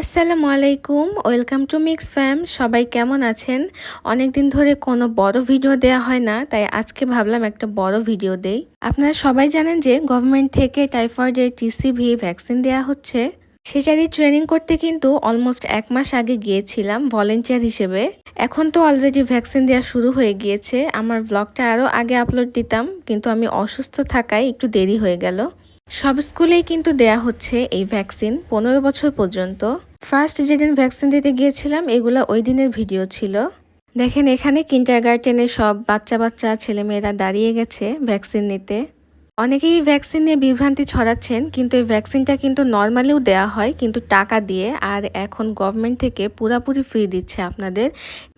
আসসালামু আলাইকুম welcome to mix ফ্যাম, সবাই কেমন আছেন? অনেক দিন ধরে কোনো বড় ভিডিও দেয়া হয় না, তাই আজকে ভাবলাম একটা বড় ভিডিও দেই। আপনারা সবাই জানেন যে গভর্নমেন্ট থেকে টাইফয়েডের টিসিভি ভ্যাকসিন দেয়া হচ্ছে। সেটারই ট্রেনিং করতে কিন্তু অলমোস্ট এক মাস আগে গিয়েছিলাম ভলেন্টিয়ার হিসেবে। এখন তো অলরেডি ভ্যাকসিন দেওয়া শুরু হয়ে গিয়েছে, আমার ব্লগটা আরও আগে আপলোড দিতাম, কিন্তু আমি অসুস্থ থাকায় একটু দেরি হয়ে গেল। সব স্কুলেই কিন্তু দেয়া হচ্ছে এই ভ্যাকসিন, পনেরো বছর পর্যন্ত। ফার্স্ট যেদিন ভ্যাকসিন দিতে গিয়েছিলাম, এগুলো ওই দিনের ভিডিও ছিল। দেখেন এখানে কিন্টার গার্ডেনের সব বাচ্চা বাচ্চা ছেলেমেয়েরা দাঁড়িয়ে গেছে ভ্যাকসিন নিতে। অনেকেই ভ্যাকসিন নিয়ে বিভ্রান্তি ছড়াচ্ছেন, কিন্তু এই ভ্যাকসিনটা কিন্তু নর্মালিও দেওয়া হয়, কিন্তু টাকা দিয়ে, আর এখন গভর্নমেন্ট থেকে পুরোপুরি ফ্রি দিচ্ছে আপনাদের।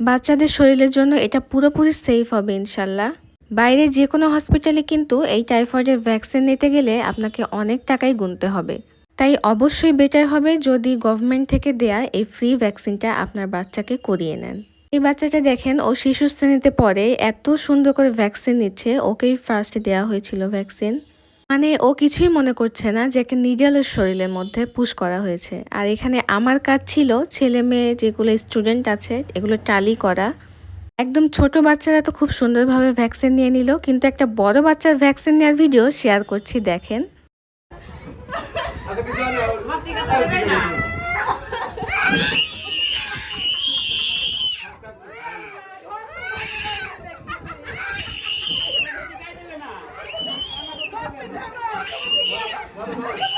বাচ্চাদের শরীরের জন্য এটা পুরোপুরি সেফ হবে, ইনশাল্লাহ। বাইরে যে কোনো হসপিটালে কিন্তু এই টাইফয়েডের ভ্যাকসিন নিতে গেলে আপনাকে অনেক টাকাই গুনতে হবে। তাই অবশ্যই বেটার হবে যদি গভর্নমেন্ট থেকে দেয়া এই ফ্রি ভ্যাকসিনটা আপনার বাচ্চাকে করিয়ে নেন। এই বাচ্চাটা দেখেন, ও শিশু শ্রেণীতে পরে এত সুন্দর করে ভ্যাকসিন নিচ্ছে, ওকেই ফার্স্ট দেওয়া হয়েছিল ভ্যাকসিন মানে ও কিছুই মনে করছে না যে একটা নিডালের শরীরের মধ্যে পুশ করা হয়েছে। আর এখানে আমার কাজ ছিল ছেলে মেয়ে যেগুলো স্টুডেন্ট আছে, এগুলো টালি করা। একদম ছোট বাচ্চারা তো খুব সুন্দরভাবে ভ্যাকসিন নিয়ে নিল, কিন্তু একটা বড় বাচ্চার ভ্যাকসিন নেওয়ার ভিডিও শেয়ার করছি, দেখেন। Agad ka na. Matigas na na. Thank you.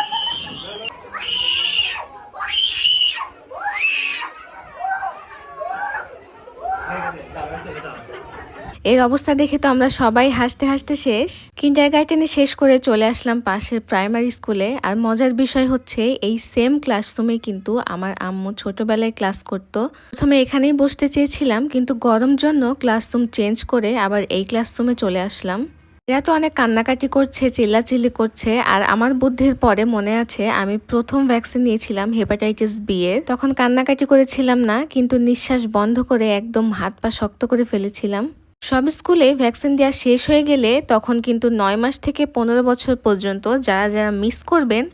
এর অবস্থা দেখে তো আমরা সবাই হাসতে হাসতে শেষ। কিন্ডার গার্ডেনে শেষ করে চলে আসলাম পাশের প্রাইমারি স্কুলে আর মজার বিষয় হচ্ছে, এই সেম ক্লাসরুমে কিন্তু আমার আম্মু ছোটবেলায় ক্লাস করত। প্রথমে এখানেই বসতে চেয়েছিলাম, কিন্তু গরম জন্য ক্লাসরুম চেঞ্জ করে আবার এই ক্লাসরুমে চলে আসলাম। এরা তো অনেক কান্নাকাটি করছে, চিল্লাচিল্লি করছে, আর আমার বুদ্ধির পরে মনে আছে, আমি প্রথম ভ্যাকসিন নিয়েছিলাম হেপাটাইটিস বি এর। তখন কান্নাকাটি করেছিলাম না, কিন্তু নিঃশ্বাস বন্ধ করে একদম হাত পা শক্ত করে ফেলেছিলাম। সব স্কুলে ভ্যাকসিন দেওয়া শেষ হয়ে গেলে তখন কিন্তু নয় মাস থেকে পনেরো বছর পর্যন্ত যারা যারা মিস করবেন,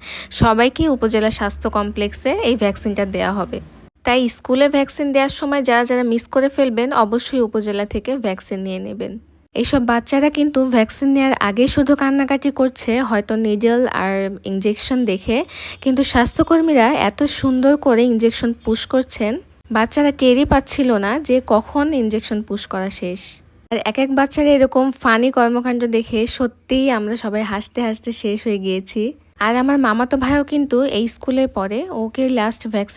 সবাইকে উপজেলা স্বাস্থ্য কমপ্লেক্সে এই ভ্যাকসিনটা দেওয়া হবে। তাই স্কুলে ভ্যাকসিন দেওয়ার সময় যারা যারা মিস করে ফেলবেন, অবশ্যই উপজেলা থেকে ভ্যাকসিন নিয়ে নেবেন। এইসব বাচ্চারা কিন্তু ভ্যাকসিন নেওয়ার আগে শুধু কান্নাকাটি করছে, হয়তো নিডল আর ইঞ্জেকশন দেখে। কিন্তু স্বাস্থ্যকর্মীরা এত সুন্দর করে ইঞ্জেকশন পুশ করছেন, বাচ্চারা টেরই পাচ্ছিল না যে কখন ইঞ্জেকশন পুশ করা শেষ। আর এক এক বাচ্চারা এরকম ফানি কর্মকাণ্ড দেখে সত্যিই আমরা সবাই হাসতে হাসতে শেষ হয়ে গিয়েছি। আর আমার মামাতো ভাইও কিন্তু এই স্কুলে পড়ে ওকে লাস্ট ভ্যাকসিন